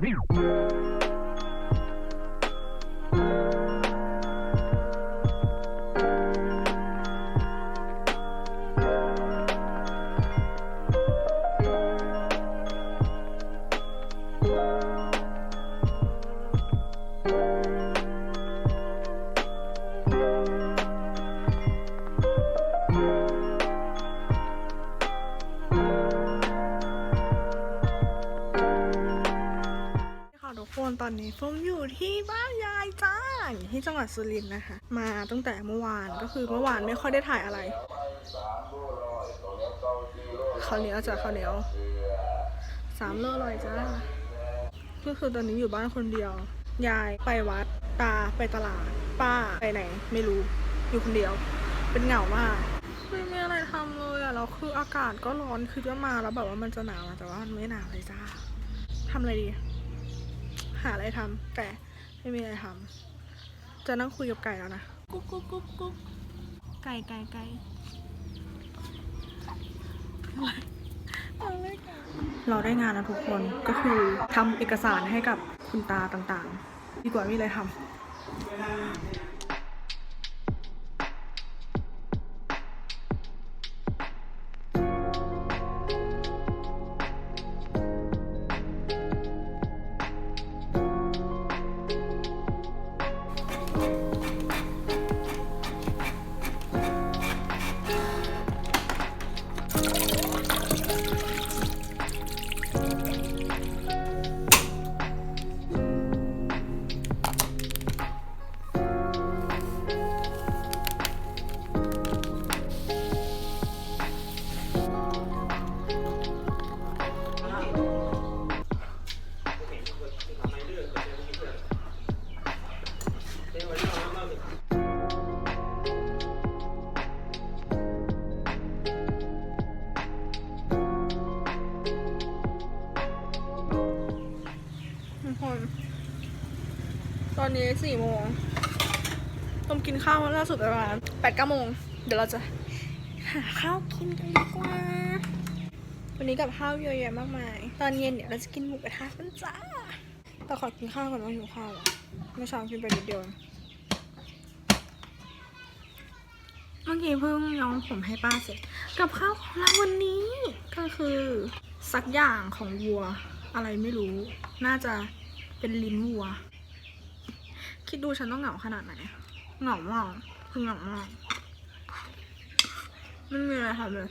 Viu? นี้ฟมอยู่ที่บ้านยายจ้าอยู่ที่จังหวัดสุรินทร์นะคะ มาตั้งแต่เมื่อวานก็คือเมื่อวานไม่ค่อยได้ถ่ายอะไรข้าวเหนียวจ้ะข้าวเหนียวสามโลอร่อยจ้าก็คือตอนนี้อยู่บ้านคนเดียว ยายไปวัด ตาไปตลาด ป้าไปไหน ไม่รู้อยู่คนเดียว เป็นเหงามากไม่มีอะไรทำเลยอะแล้วคืออากาศก็ร้อนคือจะมาแล้วแบบว่ามันจะหนาวแต่ว่ามันไม่หนาวเลยจ้าทำอะไรดี หาอะไรทำแต่ไม่มีอะไรทำจะนั่งคุยกับไก่แล้วนะกุ๊กกุ๊กกุ๊กกุ๊กไก่ไก่ไก่อะไรไก่เราได้งานแล้วทุกคนก็คือทำเอกสารให้กับคุณตาต่างๆ ดีกว่าไม่มีอะไรทำ ตอนนี้สี่โมงต้มกินข้าวล่าสุดประมาณแปดเก้าโมง เดี๋ยวเราจะหาข้าวกินกันดีกว่า วันนี้กับข้าวเยอะแยะมากมาย ตอนเย็นเดี๋ยวเราจะกินหมูกระทะกันจ้าแต่ขอกินข้าวก่อนว่าหิวข้าวอะเมื่อเช้ากินไปนิดเดียวเองเมื่อกี้เพิ่งย้อมผมให้ป้าเสร็จ กับข้าวของเราวันนี้ก็คือสักอย่างของวัว อะไรไม่รู้ น่าจะ เป็นลิ้นวัว คิดดูฉันต้องเหงาขนาดไหนเหงามากคือเหงามากไม่มีอะไรทำเลย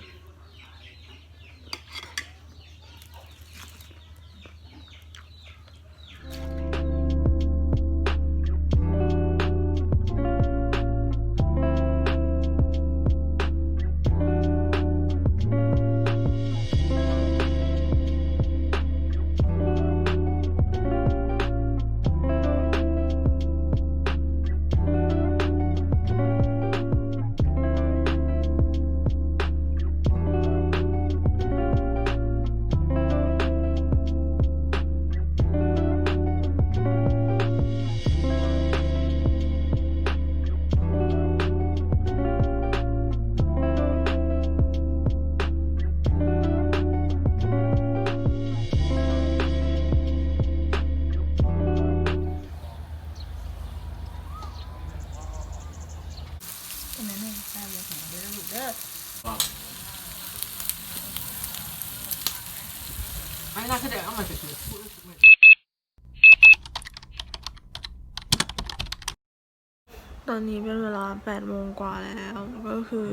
ไม่น่าแสดงว่ามันจะคือพูดตอนนี้เป็นเวลา8โมงกว่าแล้วก็คือ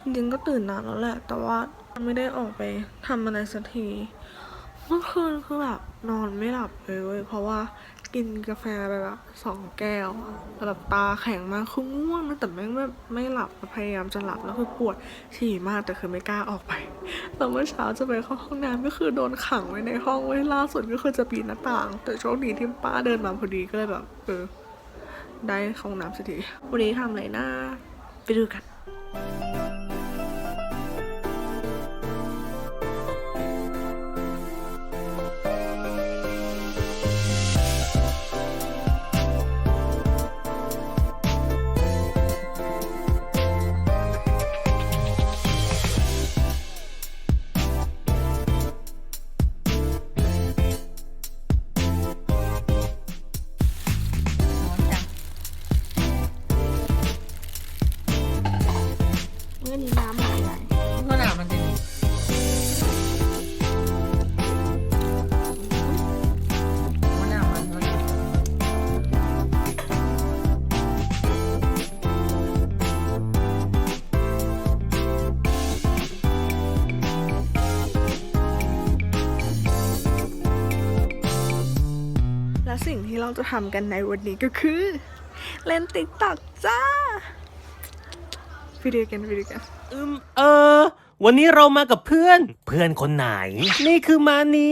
จริงๆก็ตื่นนานแล้วแหละ แต่ว่าไม่ได้ออกไปทำอะไรสักทีเมื่อคืนคือแบบนอนไม่หลับเลยเว้ยเพราะว่า กินกาแฟไปแบบสองแก้วอะแล้วแบบตาแข็งมากคือง่วงนะแต่แม่งไม่ไม่หลับพยายามจะหลับแล้วคือปวดฉี่มากแต่คือไม่กล้าออกไปแล้วเมื่อเช้าจะไปเข้าห้องน้ำก็คือโดนขังไว้ในห้องไว้ล่าสุดก็คือจะปีนหน้าต่าง แต่โชคดีที่ป้าเดินมาพอดีก็เลยแบบเออได้ห้องน้ำสักทีวันนี้ทำอะไรนะไปดูกัน มีน้ำหมดเลยขนาดมันจะมีมนาวมันเท่และสิ่งที่เราจะทำกันในวันนี้ก็คือ เล่นติ๊กต็อกจ้า วิดีโอกันวิดีโอกันอืมเออ วันนี้เรามากับเพื่อน เพื่อนคนไหน นี่คือมานี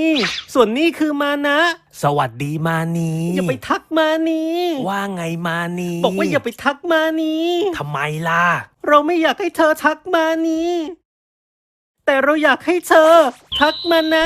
ส่วนนี่คือมานะ สวัสดีมานีอย่าไปทักมานีว่าไงมานีบอกว่าอย่าไปทักมานีทำไมล่ะ เราไม่อยากให้เธอทักมานีแต่เราอยากให้เธอ ทักมานะ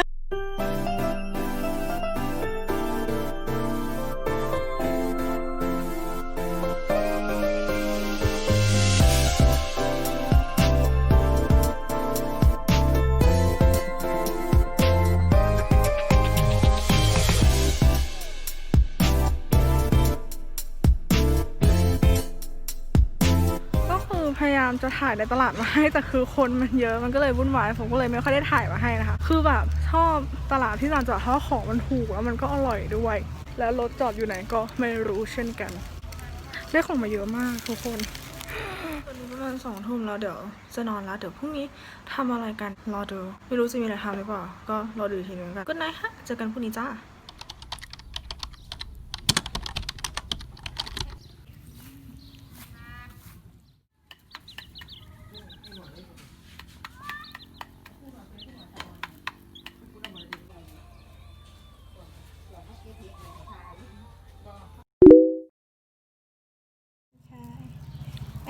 ายามจะถ่ายในตลาดมาให้แต่คือคนมันเยอะมันก็เลยวุ่นวายผมก็เลยไม่ค่อยได้ถ่ายมาให้นะคะ คือแบบชอบตลาดที่ลานจอดเพราะว่าของมันถูกแล้วมันก็อร่อยด้วย แล้วรถจอดอยู่ไหนก็ไม่รู้เช่นกัน ได้ของมาเยอะมากทุกคนตอนนี้ประมาณสองทุ่มแล้วเดี๋ยวจะนอนแล้วเดี๋ยวพรุ่งนี้ทำอะไรกันรอดู ไม่รู้จะมีอะไรทำหรือเปล่า ก็รอดูทีนึงกันก็นายฮะเจอกันพรุ่งนี้จ้า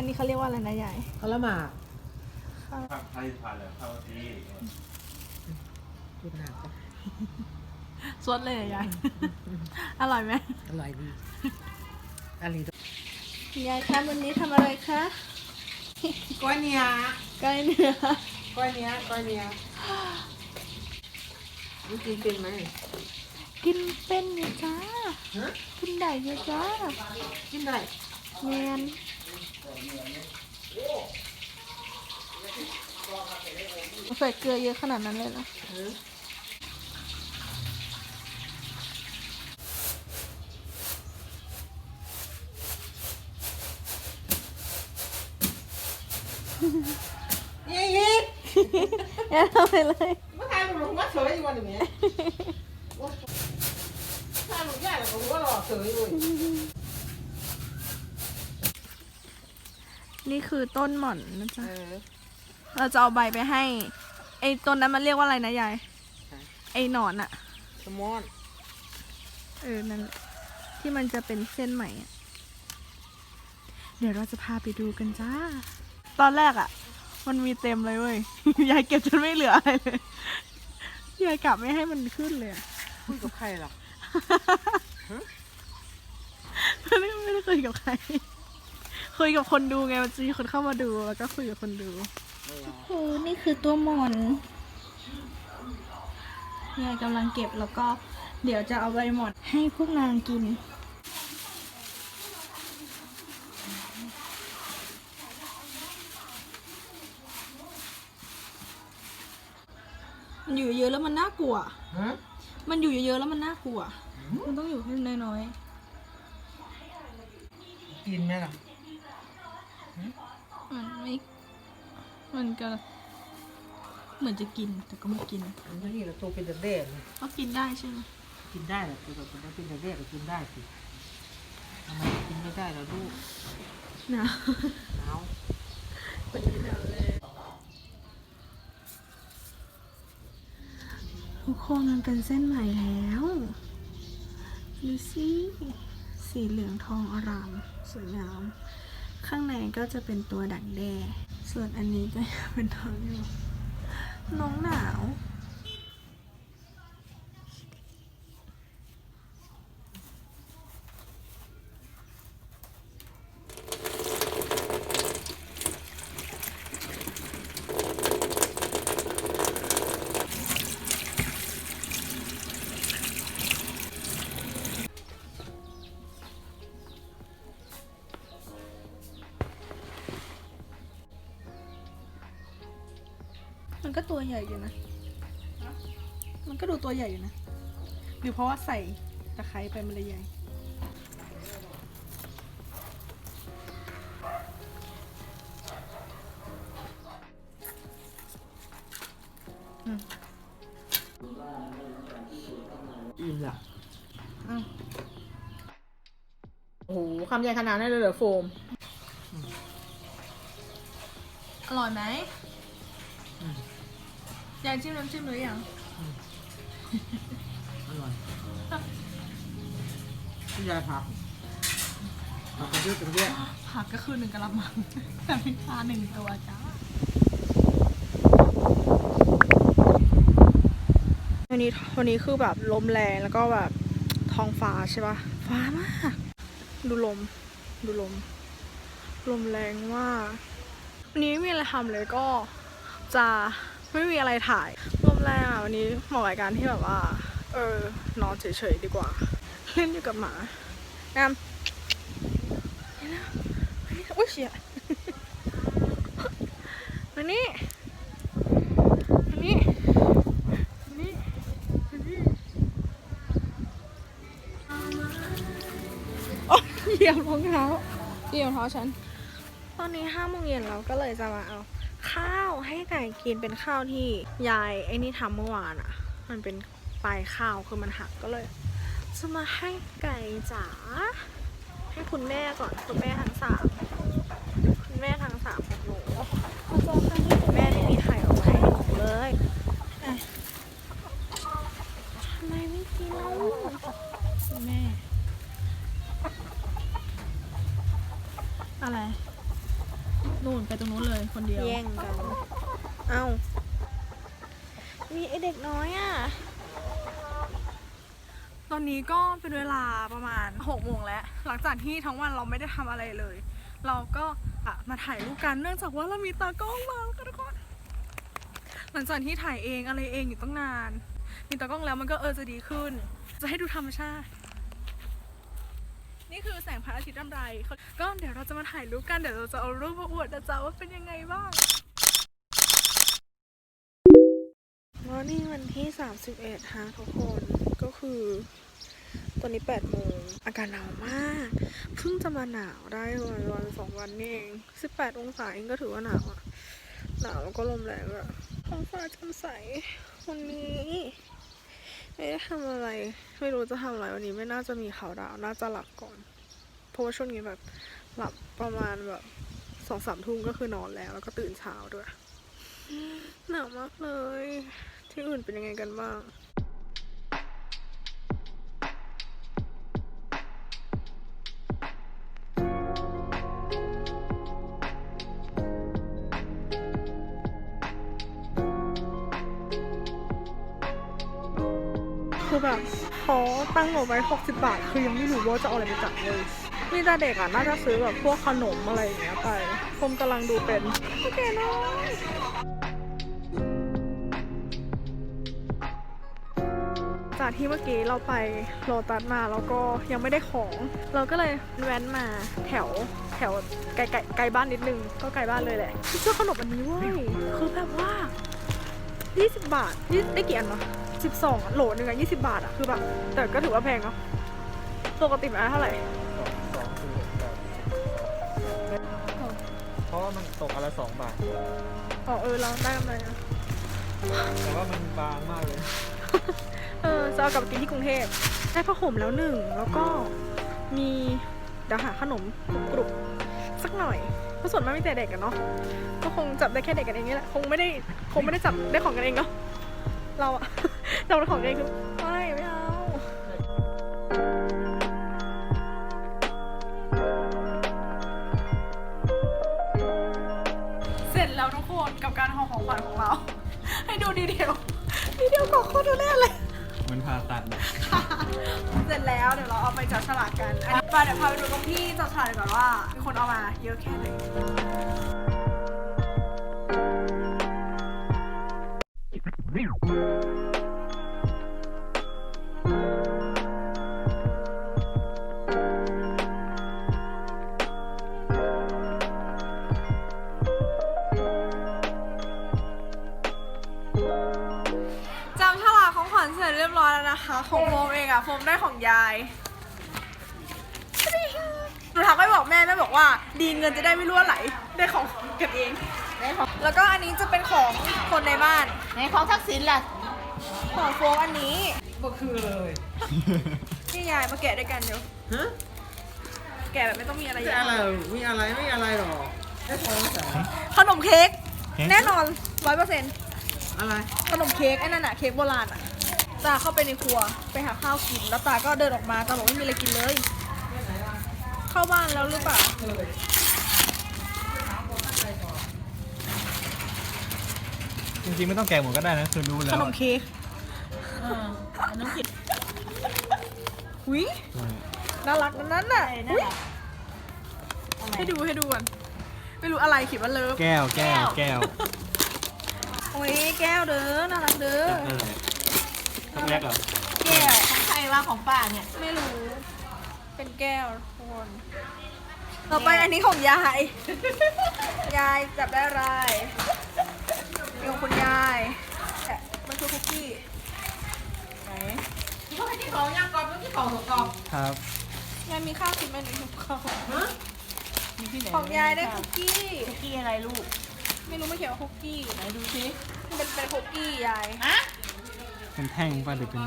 อันนี้เขาเรียกว่าอะไรนะยายเขาละหมากผักไทยผ่านแล้วเข้าที่กินหนักสดเลยยาย อร่อยไหมอร่อยดีอะไรดียายคะวันนี้ทำอะไรคะก้อยเนี้ยไก่เนื้อก้อยเนี้ยก้อยเนี้ยนี่กินเป็นไหมกินเป็นอยู่จ้าฮะกินได้อยู่จ้ากินได้แมน ใส่เกลือเยอะขนาดนั้นเลยเหรอเออยี่ยี่ยายทำไปเลยไม่ทานหนูว่าเฉยอยู่วันนี้ทานหนูใหญ่หนูว่าหล่อเฉยอยู่นี่คือต้นหม่อนนะเอจ๊ะอเราจะเอาใบไปให้ ไอ้ต้นนั้นมันเรียกว่าอะไรนะยายฮะไอ้หนอนอะสมอนเออนั่นแหละที่มันจะเป็นเส้นใหม่อะเดี๋ยวเราจะพาไปดูกันจ้า ตอนแรกอะมันมีเต็มเลยเว้ย ยายเก็บจนไม่เหลืออะไรเลย ยายกลับไม่ให้มันขึ้นเลยอะคุยกับใครหรอไม่ได้ไม่ได้คุยกับใคร คุยกับคนดูไง มันจะมีคนเข้ามาดูแล้วก็คุยกับคนดู คือนี่คือตัวหมอนยายกำลังเก็บแล้วก็เดี๋ยวจะเอาใบหมอนให้พวกนางกิน มันอยู่เยอะๆแล้วมันน่ากลัวฮะมันอยู่เยอะๆแล้วมันน่ากลัว มันต้องอยู่แค่น้อยกินไหมล่ะๆมันไม่ มันก็ เหมือนจะกินแต่ก็ไม่กินอันนี้เราตัวเป็นแดกๆก็กินได้ใช่ไหมกินได้แหละตัวเราเป็นแดกๆก็กินได้สิทำไมกินไม่ได้เราลูกหนาวหนาวทุกคนมันเป็นเส้นใหม่แล้วดูสิสีเหลืองทองอารามสวยงาม ข้างในก็จะเป็นตัวดักแด้ ส่วนอันนี้ก็ยังเป็นทองอยู่ น้องหนาว ดูตัวใหญ่อยู่นะหรือเพราะว่าใส่ตะไคร้ไปมันเลยใหญ่อิ่มละอ้าวโอ้โหคำใหญ่ขนาดนั้นเลยเหรอโฟม อร่อยไหมอืมยายจิ้มน้ำจิ้มหรือยัง อร่อยพี่ยายผักผักกระเทียมกระเทียมผักก็คือหนึ่งกะละมังแต่พริกปลาหนึ่งตัวจ้าวันนี้วันนี้คือแบบลมแรงแล้วก็แบบท้องฟ้าใช่ปะฟ้ามาก ดูลม ดูลม ลมแรงมากวันนี้ไม่มีอะไรทำเลยก็จะไม่มีอะไรถ่ายลม แรงอะวันนี้เหมาะกับการที่แบบว่า เออนอนเฉยๆดีกว่า เล่นอยู่กับหมาแอมอุ้ยเชี่ยมานี่นี่มานี่มานี่โอ๊ยเหยียบรองเท้าเหยียบรองเท้าฉัน ตอนนี้ห้าโมงเย็นเราก็เลยจะมาเอา ให้ไก่กินเป็นข้าวที่ยายไอ้นี่ทำเมื่อวานอะ่ะ มันเป็นปลายข้าวคือมันหักก็เลย จะมาให้ไก่จ๋าให้คุณแม่ก่อนคุณแม่ทั้งสามคุณแม่ทั้งสามของหนูก็จะให้คุณแม่ที่มีไข่ออกมาให้หนูเลยอะทำไมไม่กินเล่าคุณแม่ อะไร นู่นไปตรงนู้นเลยคนเดียว แย่งกัน เอ้า มีไอเด็กน้อยอะ ตอ นี้ก็เป็นเวลาประมาณหกโมงแล้ว หลังจากที่ทั้งวันเราไม่ได้ทำอะไรเลย เราก็อะมาถ่ายรูปกันเนื่องจากว่าเรามีตากล้องมาแล้วทุกคนหลังจากที่ถ่ายเองอะไรเองอยู่ตั้งนาน มีตากล้องแล้วมันก็เออจะดีขึ้น จะให้ดูธรรมชาติ นี่คือแสงพระอาทิตย์รำไร ก็เดี๋ยวเราจะมาถ่ายรูปกัน เดี๋ยวเราจะเอารูปมาอวดนะจ๊ะว่าเป็นยังไงบ้างวันนี้วันที่ 31ฮะทุกคนก็คือ ตอนนี้8โมงอากาศหนาวมาก เพิ่งจะมาหนาวได้วันวันสองวันนี่เอง18องศาเองก็ถือว่าหนาวอะหนาวแล้วก็ลมแรงอะท้องฟ้าจ่มใสวันนี้ไม่ได้ทำอะไร ไม่รู้จะทำอะไรวันนี้ไม่น่าจะมีข่าวดาวน่าจะหลับก่อน เพราะว่าช่วงนี้แบบหลับประมาณแบบสองสามทุ่มก็คือนอนแล้ว แล้วก็ตื่นเช้าด้วยหนาวมากเลย ที่อื่นเป็นยังไงกันบ้าง บไว้ 60 บาท คือยังไม่รู้ว่าจะเอาอะไรไปจัดเลยมีแต่เด็กอะ น่าจะซื้อแบบพวกขนมอะไรอย่างเงี้ยไปผมกำลังดูเป็นโอเคน้อยจากที่เมื่อกี้เราไปโลตัสมาแล้วก็ยังไม่ได้ของ เราก็เลยแว้นมาแถวแถวไกลๆไกลบ้านนิดนึง ก็ไกลบ้านเลยแหละชื่อขนมอันนี้เว้ยคือแบบว่า 20 บาทนี่ได้กี่อันวะ 12โหลหนึ่งอะ20 บาทอะคือแบบแต่ก็ถือว่าแพงเนาะปกติมันเท่าไหร่สองคือแบบเพราะว่ามันตกอนละสองบาท อ๋อเออเราได้กำไรนะแต่ว่ามันบางมากเลยเออจะเอากลับไปกินที่กรุงเทพได้ผ้าห่มแล้วหนึ่งแล้วก็มีเดี๋ยวหาขนมกรุบๆสักหน่อยเพราะส่วนมากมีแต่เด็กกันเนาะก็คงจับได้แค่เด็กกันเองนี่แหละคงไม่ได้คงไม่ได้จับได้ของกันเองเนาะเราอะ จับได้ของกันเองคือไม่ไม่เอาเสร็จแล้วทุกคนกับการห่อของขวัญของเรา ให้ดูดีเทลดีเทลของโคตรดูแน่เลยมันผ่าตัดนะเสร็จแล้วเดี๋ยวเราเอาไปจับฉลากกันอันนี้ไปเดี๋ยวพาไปดูตรงที่จับฉลากก่อนว่า มีคนเอามาเยอะแค่ไหน นะคะของโฟมเองอะโฟมได้ของยายหนูทักไปบอกแม่แม่บอกว่า ดีเงินจะได้ไม่รั่วไหลได้ของเก็บเองแล้วก็อันนี้จะเป็นของคนในบ้าน ในของทักษิณล่ะของโฟมอันนี้ก็คือเลยนี่ยายมาแกะด้วยกันเดี๋ยวฮะแกะแบบไม่ต้องมีอะไรไม่อะไรมีอะไรไม่อะไรหรอกแค่พอแต่ขนมเค้กแน่นอนร้อยเปอร์เซ็นต์อะไรขนมเค้กไอ้นั่นอะเค้กโบราณอะ ตาเข้าไปในครัวไปหาข้าวกิน แล้วตาก็เดินออกมาตาบอกไม่มีอะไรกินเลย เข้าบ้านแล้วหรือเปล่าจริงๆไม่ต้องแกะหมดก็ได้นะคือรู้แล้ขวนมเค้กหุยน่ารักนะนั่นน่ะอุ๊ยให้ดูให้ดูก่อนไม่รู้อะไรขีดว่าเลิฟแก้วแก้วแก้วโอ้ยแก้วเด้อน่ารักเด้อ ทำแรกเหรอแก้วของใครว่าของป้าเนี่ย ไม่รู้ เป็นแก้วทุกคนต่อไปอันนี้ของยาย ยายจับได้อะไรนี่ของคุณยายแกะมันคือคุกกี้ ไหนที่เขาให้ที่ของย่างกรอบแล้วที่ของหัวกรอบครับยายมีข้าวกินไหมหนูหิวข้าวมีที่ไหนของยายได้คุกกี้ คุกกี้อะไรลูก ไม่รู้ไม่เขียนว่าคุกกี้ ไหนดูสิมันเป็นเป็นคุกกี้ยายฮะ เป็นแท่งป่ะหรือเป็น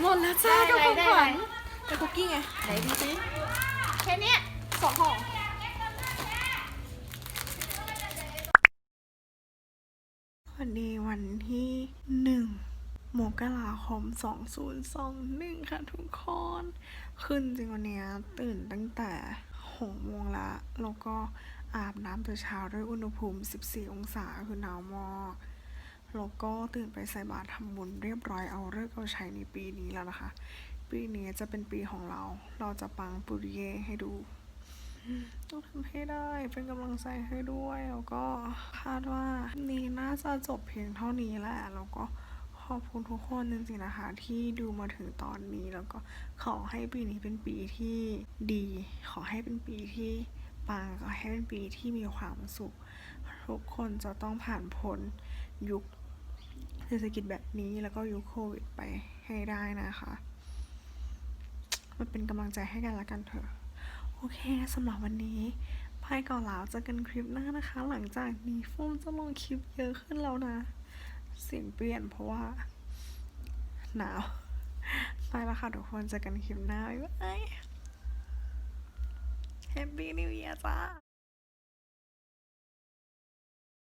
หมดแล้วจ้าได้กับอะไรของได้อะไรขวัญเป็นคุกกี้ไงไหนดูสิแค่เนี้ยสองห่อวันนี้วันที่หนึ่งมกราคมสองศูนย์สองหนึ่งค่ะทุกคน ขึ้นจริงวันเนี้ยตื่นตั้งแต่หกโมงละ แล้วก็อาบน้ำแต่เช้าด้วยอุณหภูมิ 14 องศาคือหนาวมาก แล้วก็ตื่นไปใส่บาตรทำบุญเรียบร้อยเอาเลิกเอาใช้ในปีนี้แล้วนะคะ ปีนี้จะเป็นปีของเรา เราจะปังปุริเย่ให้ดู ต้องทำให้ได้เป็นกำลังใจให้ด้วย แล้วก็คาดว่านี้น่าจะจบเพียงเท่านี้แหละแล้วก็ขอบคุณทุกคนจริงๆนะคะ ที่ดูมาถึงตอนนี้แล้วก็ขอให้ปีนี้เป็นปีที่ดี ขอให้เป็นปีที่ปังขอให้เป็นปีที่มีความสุข ทุกคนจะต้องผ่านพ้นยุค ศรษฐกิจแบบนี้แล้วก็ยุคโควิดไปให้ได้นะคะมันเป็นกำลังใจให้กันละกันเถอะ โอเคสำหรับวันนี้พายก่อนแล้วเจอกันคลิปหน้านะคะ หลังจากนี้ฟุ่มจะลงคลิปเยอะขึ้นแล้วนะ เสียงเปลี่ยนเพราะว่า หนาว ไปแล้วค่ะทุกคนเจอกันคลิปหน้าบ๊ายบาย Happy New Year จ้า